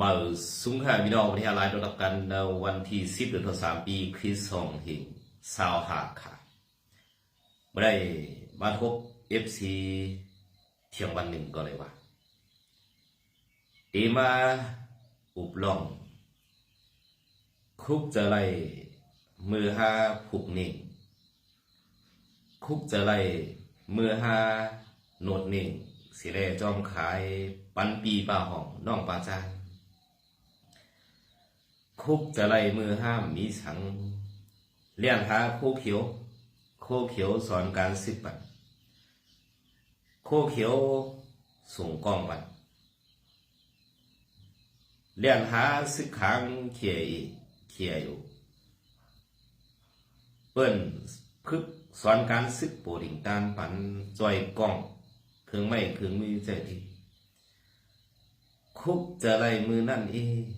มาสุงค่าพี่น้องประเทศลายต้อนรับกันในวันที่10เดือนธันวาคมปีคริสต์ศักราช25ค่ะไม่ได้มาพบ FC เที่ยงวันหนึ่งก็เลยว่าเอมาอุบลอง คุกจะไล่มือหาผูกนิ่งคุกจะไล่มือหาโนดนิ่งสิได้จอมขายปันปีป่าห้องน้องปลาจาน คุกจะไล่มือห้ามมีสัง เลี้ยนหาโคเขียว โคเขียวสอนการสิบปันโคเขียวส่งกองปันเลี้ยนหาสิกขังเขียเขียอยู่ เปิ้นพึกสอนการซึกโปรดิงตานปันจอยกล้องเครื่องไม่เครื่องมือใจดีคุกจะไล่มือนั่นเอง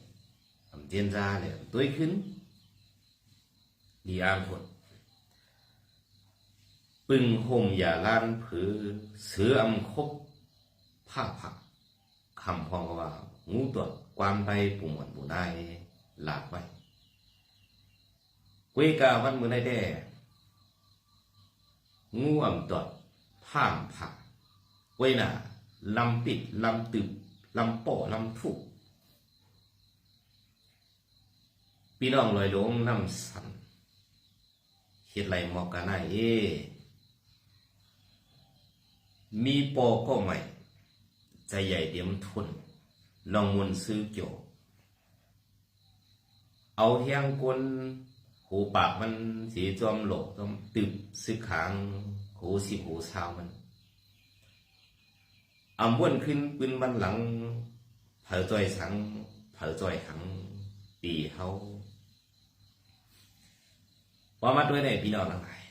อั ẩm tiên ra để tươi ขึ้นดีอามผลปึงห่มอย่าล้านผือเสืออำคบผ้าผักคำพองว่า งูตัวกวามไปปุ่มหวนบุนด้หลากไว้กุยกาวันมือได้แด่งูอำตัวผ้าผักกุยน่ะลำปิดลำตึบลำป่อลำถูก mưa này đè ngũ ẩm tuật phàm phá quê nà lâm bịt lâm tự lâm bỏ lâm phụ พี่น้องลอยหลงน้ำสันเฮ็ดไรหมอกกันไหนเอมีปอก็ใหม่ใจใหญ่เดียมทุน ลองมุนซื้อเกี่ยว เอาเฮียงกลหูปากมันสีจอมโหลกต้องตึบซึกขางหูสิหูเช้ามันอำวนขึ้นปืนบันหลัง เผอจอยสัง เผอจอยหัง ปีเฮา ว่ามาด้วยในพี่น้องทั้งหลาย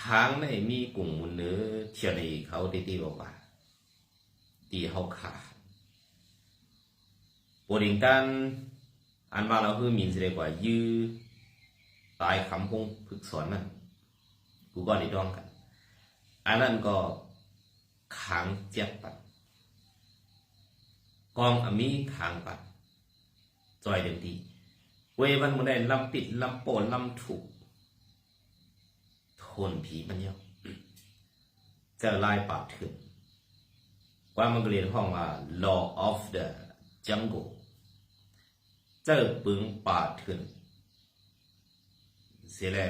ค้างในมีกลุ่มมุนเนื้อเทียนในเขาตีตีบอกว่าตีเขาขาดปดิงกันอันมาเราคือมินเสดกว่า ยื้อตายคำพงพึกสอนมันกูก็ได้ดองกัน อันนั้นก็ค้างเจ็บปัดกองอมีค้างปัดจอยเต็มที เววันมันได้ลำปิดลำโปนลำถูกทนผีมันเยอะเจอลายปากถึงว่ามันก็เรียนห้องว่า law of the jungle เจอปึงปาถึงเสียและ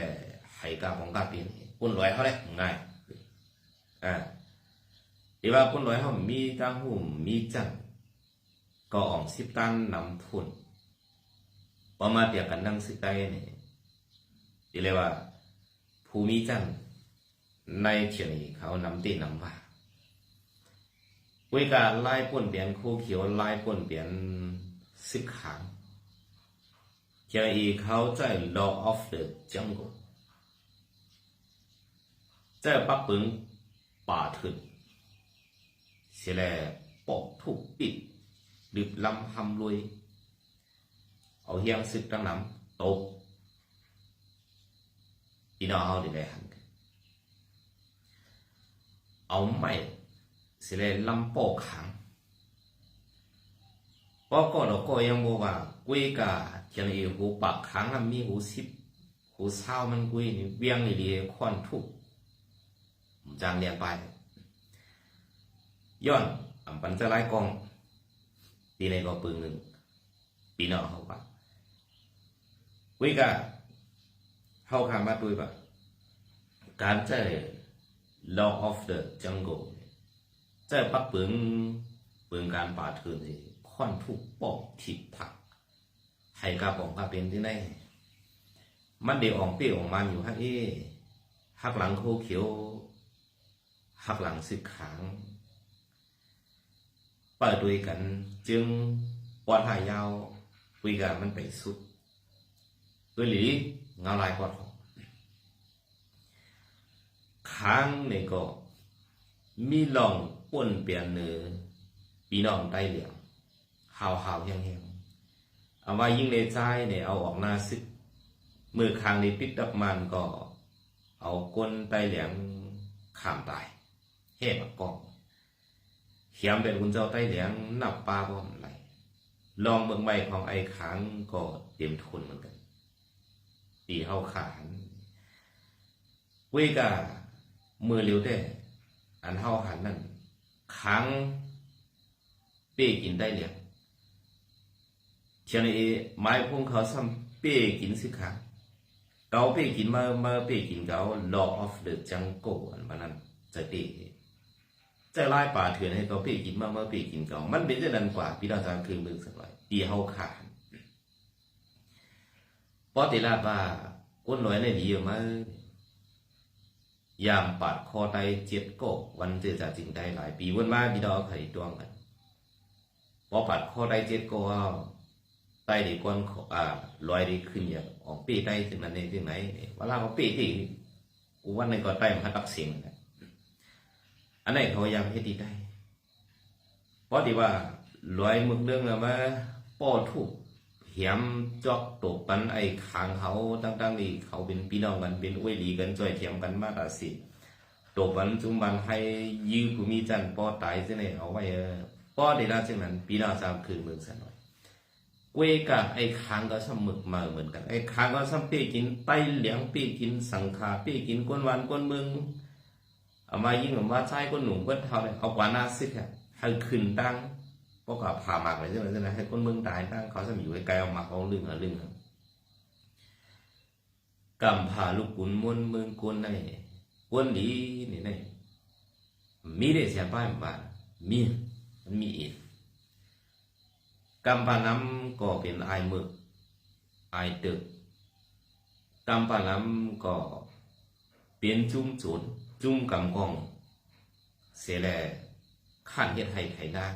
ให้กาของกาปีนปุ่นลอยเขาเลยง่ายอ่าดีว่าปุ่นลอยเขามีตั้งหุ่มมีจังก็อ่องสิบตันนำทุน พอมาเตียกันนั่งสึกได้เนี่ยดีเลยกว่าภูมิจันในเขียนเขานำตีนำว่าวิการไล่ป่นเปลี่ยนคู่เขียวไล่ป่นเปลี่ยนสิบขังเขียนอีเขาใจ law of the jungle ใจปักปึงป่าถึงเสียแเอาเฮียงซึกตั้งน้ำตกพี่น้องเอาดีเลยหันเอาไม่สิเลยลำโปกขังปอก็เราก็ยังบอกว่ากุ้ยกาจะในหูปากขังมีหูสิบหูเศร้ามันกุ้ยนี่เบี้ยงนี่ดีควันทุกจางเรียนไปย้อนอำปันจะไล่กองตีในก็ปืนหนึ่งปีนอเขาว่า วิกาเข้าคำมาด้วยแบบการเจอ law of the jungle เจอปักเปึงปึงการป่าเถื่อนสิค่อนทุกปอกทิดผักให้กาปองกาเป็นที่ไหนมันเดี๋ยวออกเปี้ยออกมันอยู่ฮะเอ้หักหลังโคเขียวหักหลังสึกขางเปิดด้วยกัน จึงปอดหายยาวคุยกันมันไปสุด ด้วยหลีเงาลายปอดของค้างในก็มีลองป่นเปลี่ยนเนื้อปีน้องใต้เหลียงหาวหาวๆแห้งเอาไว่ายิ่งในใจเนี่ยเอาออกหน้าซึกมือคางในปิดดับมันก็ เอาก้นใต้เหลียงขามตายเฮ่มากองเขียมเป็นคุณเจ้าใต้เหลียงนับปลาบ่อมไหลองเบิ่งใบของไอ้ค้างก็เต็มทุนเหมือนกัน ตีเฮาขานเวกามือเร็วแต่อันเฮาหันนั่นค้างเป้กินได้เลยเชียงเอไม้พงเขาซ้ำเป้กินสิค้าเกาเป้กินมามาเป้กินเกา law of the jungle อันนั้นจะเตจะไล่ป่าเถื่อนให้เขาเป้กินมามาเป้กินเกา มันเป็นจะนั้นกว่าพี่น้องจางคือมึงสักหน่อยตีเฮาขาน ปอติลาบาก้นน้อยในดีมายามปัดคอไตเจ็ดโกกวันเจอจะจริงได้หลาย ปีวันมาพี่ดอกไข่ดวงกันพอปัดคอไตเจ็ดโกเอาไตดีกวนอ่าลอยดีขึ้นอย่างออกปีไตถึงนั้นเองถึงไหนเวลาเขาปีที่กูวันในึงก็ไตมันตักเสียงอันไหนเขายังให้ดีได้เพราะดีว่าลอยมึกเรื่องอะมาป้อทุก เหียมจอกตกปันไอ้ขางเขาตั้งๆนี่เขาเป็นพี่น้องกันเป็นอุ้ยดีกันจ่อยเทียมกันมาตาสิตกปันจุมบันให้ยื้อผู้มีจันป้อตายเสียเนี่ยเอาไว้เออป้อได้ละจังนั้นพี่น้องสามคืนเมืองสันหน่อยเวยกับไอ้คางก็สมมึกมาเหมือนกันไอ้คางก็สัมเปีกินไตเหลียงปีกินสังขาปีกินก้นวันก้นเมึงเอามายิ่งกับว่าใช้ก้นหนุ่มก้นเท่าเนี่ยเอากว่าหน้าซึกอะให้ขึ้นตั้ง พวกกับผ่าหมากไปใช่ไหมใช่ไหมให้คนเมืองตายตั้งเขาจะมีอยู่ไกลๆเอาหมากเอาลึงเอาลึงกำผ่าลูกกุนมวนเมืองกวนในกวนดีนี่ในมีได้เสียป้ายบ้านมีมันมีเองกำปาน้ำก็เป็นไอมึกไอตึกกำปาน้ำก็เป็นจุ้มจุนจุ้มกำกองเสียแลขันเฮ็ดให้ไขได้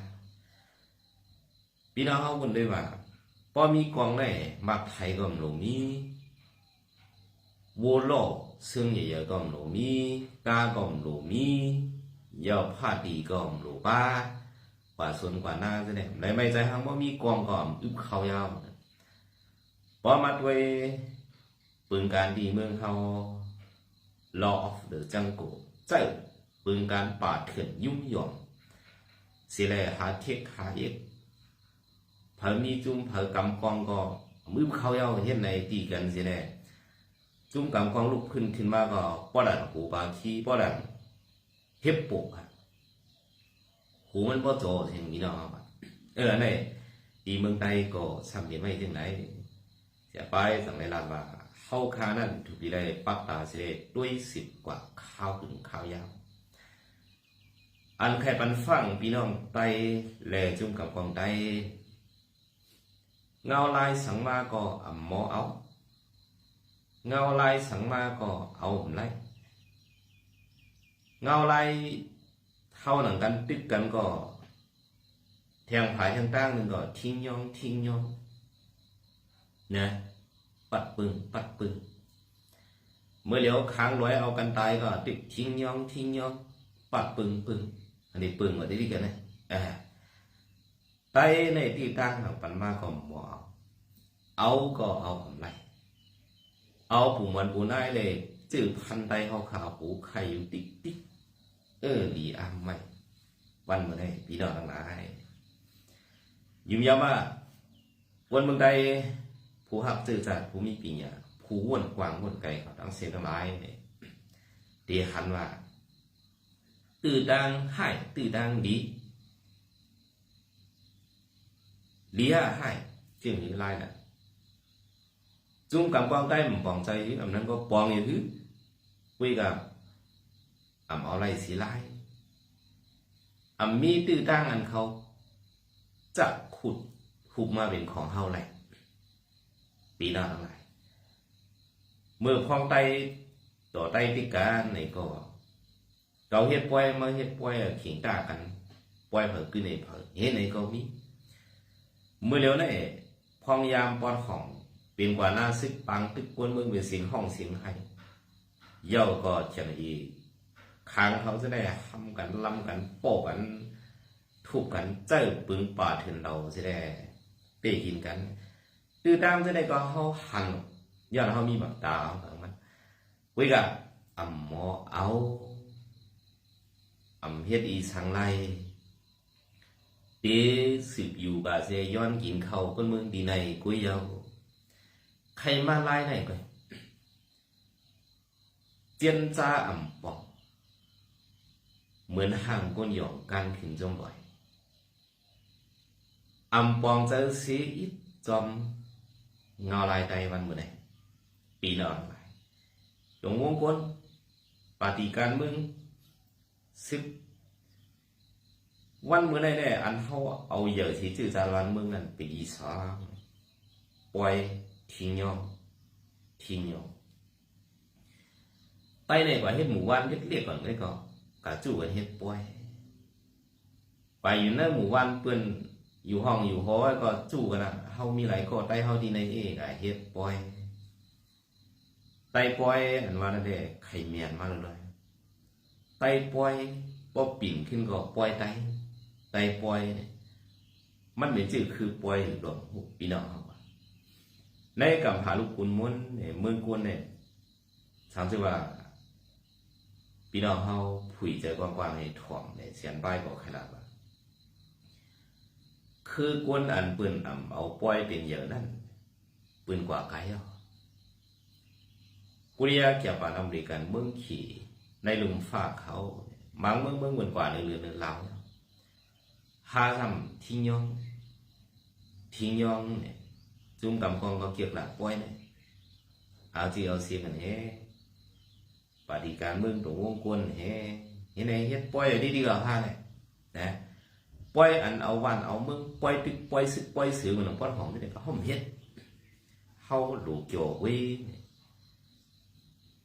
พี่น้องเขาคนด้วยว่าพอมีกองได้มักไทยก็มหลมีวัวโลซึ่งใหญ่ๆก็มหลมีกาก็มหลมียาวผ้าดีก็มหลป้ากว่าส่วนกว่าหน้าซะเนี่ยในไม่ใจหังว่ามีกองก็มอึบเขายาวพอมาด้วยปืนการดีเมืองเขา law of the jungle เจ้าปืนการป่าเถื่อนยุ่งหย่อมสียแลหาเทคหาเอก เพอมีจุ่มเพอกำกองก็มือเขาเย้าเห็นในตีกันสิแน่จุ่มกำกองลุกขึ้นขึ้นมาก็ป้อดันหูบาขี้ป้อดันเฮ็บปกอะหูมันป้อโจเห็นมีน้องครับเอออันไหนตีเมืองไทยก็ทำยังไม่ถึงไหนเสียไปสั่งในลานว่าเข้าคานั่นถูกดีได้ปักตาเสียด้วยสิบกว่าข้าวถึงข้าวยาวอันใครปันฟังพี่น้องไตแลจุ่มกับกองไต เงาลายสังมาก็อ่ำมอเอาเงาลายสังมาก็เอาผมไล่เงาลายเท่าหนังกันตึกกันก็แทงผายทางตั้งหนึ่งก็ทิ้งย่องทิ้งย่องนะปัดปึงปัดปึงเมื่อเหลียวค้างร้อยเอากันตายก็ติดทิ้งย่องทิ้งย่องปัดปึงปึงอันนี้ปึงว่าที่นี่กันนะอ่า ไตในที่ตั้งของปันมาก็หมอเอาก็เอากำไรเอาผู้มันผู้นายเลยจื้อพันไตเขาขาวผู้ไข่อยู่ติ๊กติ๊กเออดีอ่ำไม่วันเมื่อไห้พี่น้องทั้งหลายยิ้มย้ำว่าวันเมืองใดผู้หักจื้อจัดผู้มีปีญญาผู้วนกว้างวนไก่เขาตั้งเสียงทั้งหลายเนี่ยเดียหันว่า ตื่นดังให้ตื่นดังดี lý hạ hai chuyện như lai là chúng cảm quan tay một vòng tay ẩm năng có bong như thứ quy gặp ẩm áo lại xí lai ẩm mi tư tang ăn khâu จะขุดขุดมาเป็นของเฮาแหละปีหน้าทั้งหลายเมื่อคลองไตต่อไตพิการในก็เราเฮ็ดป่วยมาเฮ็ดป่วยขิงตากันปล่อยเผอขึ้นในเผอเฮ็ดในก็มี เมื่อเร็วนี่พองยามปอนของเป็นกว่าหน้าซึกปังตึกกวนเมืองเป็นเสียงห้องเสียงไห้เย่าก็เจะอีค้างเขาจะได้ทำกันลำกันโปกกันถูกกันเจ้าปึงป่าถึงเราจะได้เปกินกันคือตามจะได้ก็เขาหันย้อนเขามีแบบตาของมันวิกะอ่ำหมอเอาอ่ำเฮ็ดอีสังไล เตสืบอยู่บาเซย้อนกินเขาคนเมืองดีในกุ้ยเยาใครมาไล่ไหนก่อนเจียนจ้าอ่ำปองเหมือนห่างก้นหยองกันขึ้นจมบ่อยอ่ำปองจะเสียอิดจอมเงาลายไตวันเมื่อไหร่ปีนอนไปหลวงวงกลปฏิการเมืองสิบ วันเมื่อไหร่เนี่ยอันเขาเอาเหยื่อที่จื้อจารันเมืองนั้นเป็นอีสานปล่อยทิ้งยองทิ้งยองไปในกว่าเฮ็ดหมู่บ้านเล็กๆก่อนเลยก็กะจู่กันเฮ็ดปล่อยไปอยู่ในหมู่บ้านเปิ้นอยู่ห้องอยู่หอก็จู่กันนะเฮามีหลายก็ใต้เฮาที่ในเอกะเฮ็ดปล่อยไต้ปล่อยอันว่านั่นแหละไข่เมียนมาเลยไต้ปล่อยบ่ปิ่นขึ้นก็ปล่อยไต้ ไตปอยเนี่ยมันเป็นชื่อคือปอยหลวงพี่น้องเฮาในกำหาลูกคุณมุนเนี่ยเมืองกวนเนี่ยถามสิว่าพี่น้องเฮาผุยใจอกว้างๆให้ถ่วงเนี่ยเสียนป้ายบอกใครล่ะว่าคือกวนอันปืนอ่ำเอาปอยเป็นเยอะนั่นปืนกว่าไกลอะกุริยาเกี่ยวกับอเมริกันเมืองขี่ในลุมฝากเขามังเมืองเมืองเหมือนกว่าในเรือในลาวหาทำทิ้งยอเนี่ยจุ่มกำกองก็เกี่ยวกับปล่อยเนี่ยเอาจีเอาเสียกันเฮ้ปฏิการเมือเฮ้เห็นไหมเล้าเนี่ย นะปล่อยอันเอาวันเอาเมืองปล่อยตึกปล่อยซึกปล่อยเสือมันหลวงพ่อของนี่ก็ห้อมเฮ็ดเฮาหลูกโจกวิ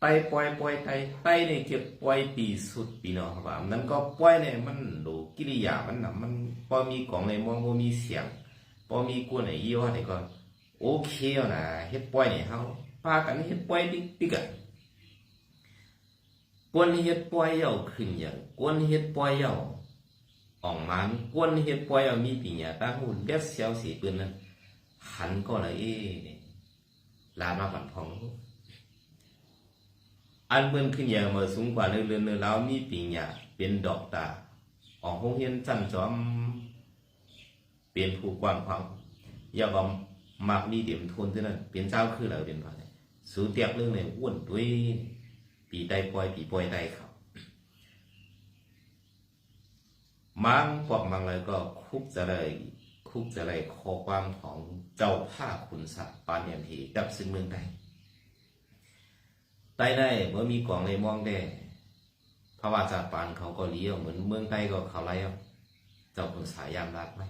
ไตปล่อยปล่อยไตไตเนี่ยเก็บปล่อยปีสุดปีเนาะครับว่านั้นก็ปล่อยเนี่ยมันหลูกิริยามันนะมันพอมีกล่องในมองบ่มีเสียงพอมีกวนไอ้ยี่ห้อนี่ก็โอเคแล้วนะเฮ็ดปล่อยเนี่ยเฮาพากันเฮ็ดปล่อยติ๊กติ๊กอะกวนเฮ็ดปล่อยเหย่าขึ้นอย่างกวนเฮ็ดปล่อยเหย่าออกมันกวนเฮ็ดปล่อยเอามีปีญาตาหูเล็ดเสียวสีปืนนั้นหันก็เลยเอ๊ะลามาบันพอง อันเปิ้นขึ้นอย่างมาสูงกว่าเรื่อนๆแล้วมีปีญาเป็นดอกตาออกห้องเรียนจันจอมเป็นผู้กว้างขวางอยาก็มักมีเดียมทนเท่านั้นเป็นเจ้าคือเราเป็นว่าสูเตียกเรื่องในอ้วนด้วยปีใดปล่อยปีปล่อยใดเขามังพวกมังเลยก็คุกจะเลยคุกจะเลยขอความของเจ้าผ้าขุนสัตว์ปานยันทีกับซึ่งเมืองใด ใต้ได้เมื่อมีกล่องในมองได้พระวาจาปานเขาก็เลี้ยวเหมือนเมืองใดก็เขาไล่เจ้าคุณสายยามรักไหม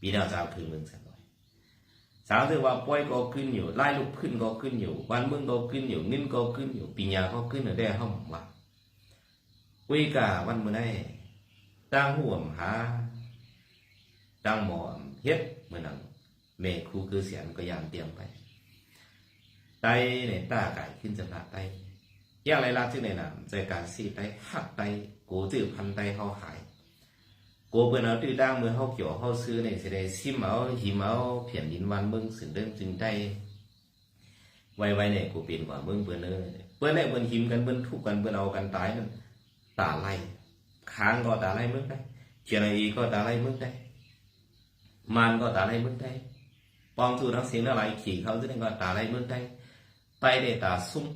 ปีหน้าจะเอาคือเมืองสักหน่อยสาวถือว่าป่วยก็ขึ้นอยู่ไล่ลูกขึ้นก็ขึ้นอยู่วันเมืองก็ขึ้นอยู่เงินก็ขึ้นอยู่ปีญาก็ขึ้นอยู่ได้ห้องว่าคุยกาวันเมื่อไหร่ đang huồm há đang mò hết mới nặng mẹ khu cơ sản có dàn tiền phải tay này ta cải ขึ้นจะละ tay อย่างไรล่ะที่ไห นน่ะใจการสีไตหักไตกูจื้อพันไตเฮาหายกูเปิ้นเอาตื้อดังมือเฮาเกี่ยวเฮาซื้อนี่สิได้ซิมเอาหิมเอาเพียนดินวันเบิ่งสิเดิมจึงได้ไว้ๆเนี่ยกูเป็นกว่าเบิ่งเปิ้นเอ้ยเปิ้นเนี่ยเปิ้นหิมกันเปิ้นทุกกันเปิ้นเอากันตายนั่นตาไล่ kháng có đá lấy mức đây chuyện này có đá lấy mức đây man có đá lấy mức đây bom thu đang xính lại chỉ เขา dưới có đá lấy mức đây tay để tả sung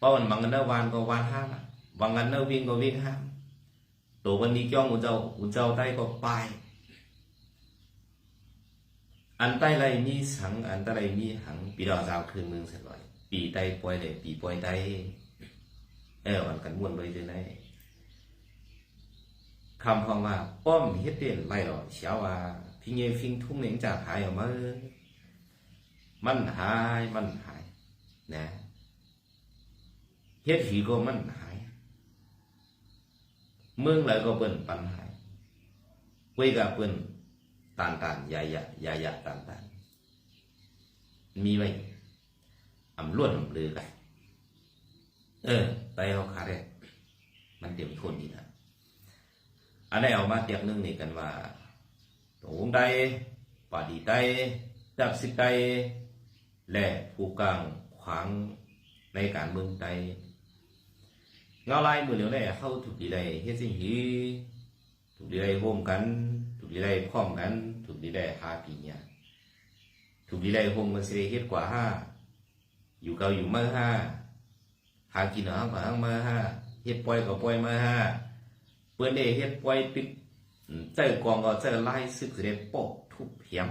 bao mình bằng nó van có van ham bằng ngắn nó viên có viên ham tổ bên đi cho một dầu một dầu tay có bài อันใต้ไรมีสังอันใต้ไรมีหังปีดอกดาวคืนเมืองเสร็จเลยปีใต้ปล่อยเลยปีปล่อยใต้เออวันกันม่วนเลยนะคำพองว่าป้อมเฮ็ดเด่นไรหรอเชียวว่าพิงเยฟิงทุ่งเหน่งจากหายออกมามันหายมันหาย นะเฮ็ดหีก็มันหาย เมืองไหลก็เปิ้นปัญหากุยกับเปิ้นตานตานยายะยายะตานตานมีไว้อำล้วนอำลือกัน เออไตเอาขาแรกมันเต็มทนดีนะอันนี้เอามาเทียบนึงนี่กันว่าตรงใดปาดีใดจับสิใดและผู้กลางางในการเมืองใดเงาลายมือเหลียวได้เข้าถูกดีใดเฮ็ดสิ่งหีถูกดีใดร่วมกัน ถูกดีใดพร้อมกัน ถูกดีใดหาปีเนี่ยถูกดีใดร่วมกันสิได้เฮ็ดกว่าห้าอยู่เก่าอยู่เมื่อห้าหากินเอาก็หังมาฮะเฮ็ดปล่อยก็ปล่อยเมาฮะเปิ้นได้เฮ็ดปล่อยปิดอืมเจ้ากองก็เจ้าไล่ซึกสิได้ปอกทุบเพียม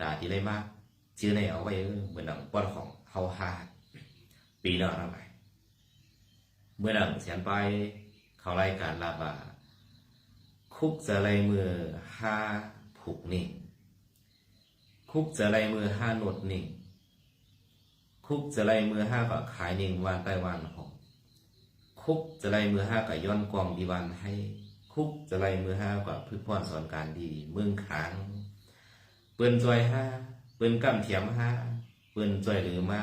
ตาที่ได้มาก ชื่อในเอาไว้เออเหมือนหนังปอดของเฮาฮาปีหน้าทำไมเมื่อหนังเสียนไปเขารายการลาบา คุกจะไรมือห้าผูกนิ่งคุกจะไรมือห้าหนวดนิ่งคุกจะไล่มือห้าก็ขายหนึ่งวันไต้วันหองคุกจะไล่มือห้าก็ย้อนกองดีวันให้ คุกจะไล่มือห้าก็พึกพรสอนการดีเมืองขางเปิ้นจอยห้า เปิ้นกำเทียมห้าเปิ้นจ่อยหรือมา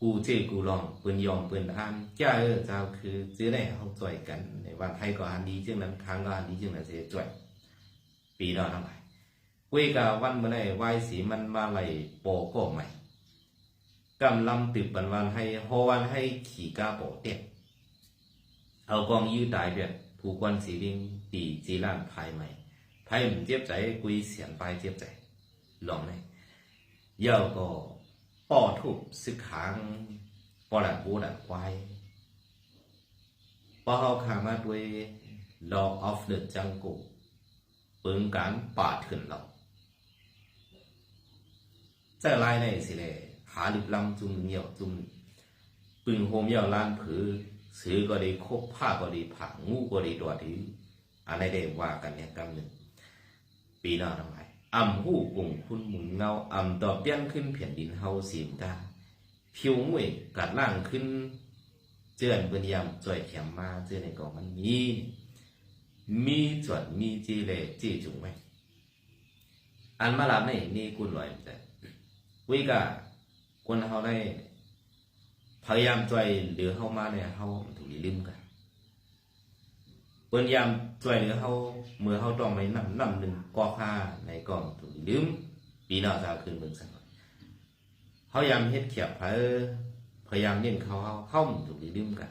กูเจกูลองเปิ้นยอมเปิ้นอ่านจ้าเออเจ้าคือจื้อได้เขาจ่อยกันในวันไทยก็อันดีจึงนั้นค้างก็อันดีจึงนั้นเสียจอยปีนอทั้งหลายเว้ยกาวันเมื่อไหร่ไหวสีมันมาไหลโปก็ใหม่กำลำตึบบันวันให้ฮอวันให้ขี่กาโปเต็ดเอากองยื้อตายเบียผูกวันสีวิงตีจีร้านภายใหม่ภายมันเจ็บใจกุยเสียนไปเจ็บใจลองไหม เยาก็ป่อทุบสึกขังป่อลังบูละควายป่อเขาขามาด้วย Law of the Jungle เปินการป่าเถื่อนเราจะไล่ได้สิเลยหาหลิบลำจุ่มเหี่ยวจุ่มปืนโฮมเหี่ยวล้านผือซื้อก็ดีคบผ้าก็ดีผักงูก็ดีดอดีอะไรได้ว่ากันเนี่ยกำหนึ่งปีหน้า อ่ำหู้กุ่งคุณหมุนเงาอ่ำต่อเปี้ยนขึ้นแผ่นดินเฮาเสียมตาผิวมวยกัดล่างขึ้น เจือนเปืนยำจ่อยแขมมาเจือในกองมันมีมีจวดมีจีเลจีจุงไหมอันมาลาไม่นี่กุนลอยแต่วิกาคนเขาได้พยายามช่วยเหลือเขามาเนี่ยเขาถูกลืมกัน พยายามช่วยเหลือเขาเมื่อเขาต้องไปนำนำหนึ่งกอค่าในกองถูกลืมปีหน้าจะขึ้นเบิ่งสักหน่อยเขายามเฮ็ดเขียบเพอพยายามเน้นเขาเขาเข้าถูกลืมกัน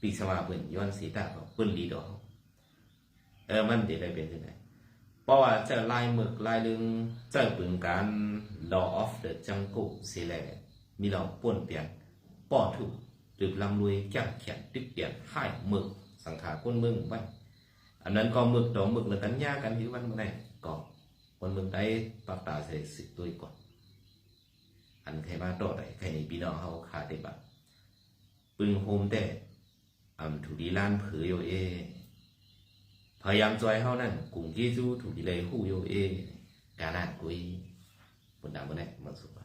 ปีสมาเปิ่นย้อนสีตาเขาเปิ่นดีดอกเออมันจะได้เป็นยังไงเพราะว่าเจะลายหมึกลายลึงเจะปึงการ law of the jungle สิแหลมีเราป่วนเปลี่ยนป้อถูกหรือลำรวยแก้งเขียนตึกเดียนให้หมึก สังขารคนเมืองไว้อันนั้นก็มึกดอกหมึกเลยกันยากันที่วันมื่อไหร่ก็คนเมืองได้ปรับตาใส่สิตัวก่อนอันใครมาต่อได้ใครในปีน้องเขาขาดได้บัปึงโฮมแต่อำถูดีล้านเผือโยเอ พยายามจอยเฮานั่นกลุ่มที่จู้ถูดีเลยฮู้โยเอ การอ่านกุยบนดาวบนไหนมาสุด